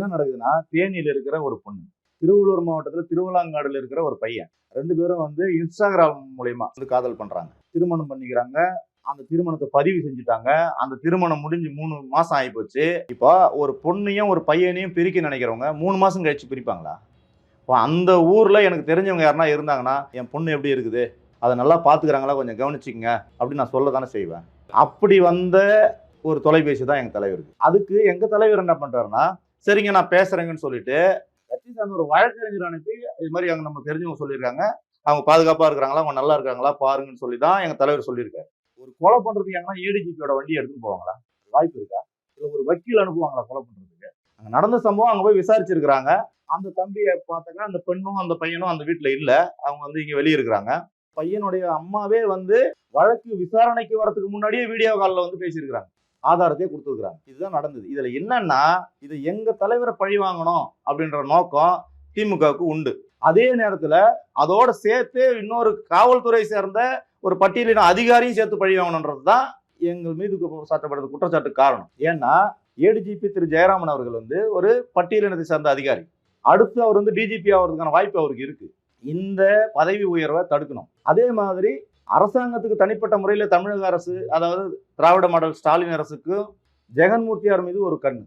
என்ன நடக்குதுன்னா தேனியில் இருக்கிற ஒரு பொண்ணு திருவள்ளூர் மாவட்டத்தில் திருவள்ளாங்காடுல இருக்கிற ஒரு பையன் ரெண்டு பேரும் வந்து இன்ஸ்டாகிராம் மூலயமா வந்து காதல் பண்ணுறாங்க திருமணம் பண்ணிக்கிறாங்க. அந்த திருமணத்தை பதிவு செஞ்சுட்டாங்க. அந்த திருமணம் முடிஞ்சு மூணு மாசம் ஆகி போச்சு இப்போ ஒரு பொண்ணையும் ஒரு பையனையும் பிரிக்க நினைக்கிறவங்க மூணு மாசம் கழிச்சு பிரிப்பாங்களா? இப்போ அந்த ஊரில் எனக்கு தெரிஞ்சவங்க யாருன்னா இருந்தாங்கன்னா என் பொண்ணு எப்படி இருக்குது? அதை நல்லா பார்த்துக்கிறாங்களா? கொஞ்சம் கவனிச்சிக்கங்க. அப்படின்னு நான் சொல்ல தானே செய்வேன். அப்படி வந்த ஒரு தொலைபேசி தான் எங்கள் தலைவருக்கு. அதுக்கு எங்கள் தலைவர் என்ன பண்ணுறாருன்னா சரிங்க நான் பேசுகிறேங்கன்னு சொல்லிட்டு ரஜினிகாந்த் ஒரு வழக்கறிஞர் அனுப்பி இது மாதிரி அங்கே நம்ம தெரிஞ்சவங்க சொல்லியிருக்காங்க. அவங்க பாதுகாப்பாக இருக்கிறாங்களா அவங்க நல்லா இருக்காங்களா பாருங்கன்னு சொல்லி தான் எங்கள் தலைவர் சொல்லியிருக்காரு. ஒரு கொலை பண்ணுறதுக்கு எங்கன்னா ஏடிஜிபியோட வண்டி எடுத்துன்னு போவாங்களா? வாய்ப்பு இருக்கா? இல்லை ஒரு வக்கீல் அனுப்புவாங்களா கொலை பண்ணுறதுக்கு அங்கே நடந்த சம்பவம் அங்கே போய் விசாரிச்சிருக்கிறாங்க. அந்த தம்பியை பார்த்தாக்கா அந்த பெண்ணும் அந்த பையனும் அந்த வீட்டில் இல்லை. அவங்க வந்து இங்கே வெளியே இருக்கிறாங்க. பையனுடைய அம்மாவே வந்து வழக்கு விசாரணைக்கு வரதுக்கு முன்னாடியே வீடியோ காலில் வந்து பேசியிருக்கிறாங்க. ஆதாரத்தையே கொடுத்துருக்குறாங்க. இதுதான் நடந்தது. இதில் என்னன்னா இது எங்கள் தலைவரை பழி வாங்கணும் அப்படின்ற நோக்கம் திமுகவுக்கு உண்டு. அதே நேரத்தில் அதோட சேர்த்து இன்னொரு காவல்துறை சேர்ந்த ஒரு பட்டியலின அதிகாரியும் சேர்த்து பழி வாங்கணுன்றது தான் எங்கள் மீது கு- சாட்டப்படுறது குற்றச்சாட்டு காரணம். ஏன்னா ஏடிஜிபி திரு. ஜெயராமன் அவர்கள் வந்து ஒரு பட்டியலினத்தை சார்ந்த அதிகாரி. அடுத்து அவர் வந்து டிஜிபி ஆகிறதுக்கான வாய்ப்பு அவருக்கு இருக்கு. இந்த பதவி உயர்வை தடுக்கணும். அதே மாதிரி அரசாங்கத்துக்கு தனிப்பட்ட முறையில் தமிழக அரசு அதாவது திராவிட மாடல் ஸ்டாலின் அரசுக்கு ஜெகன்மூர்த்தியார் மீது ஒரு கண்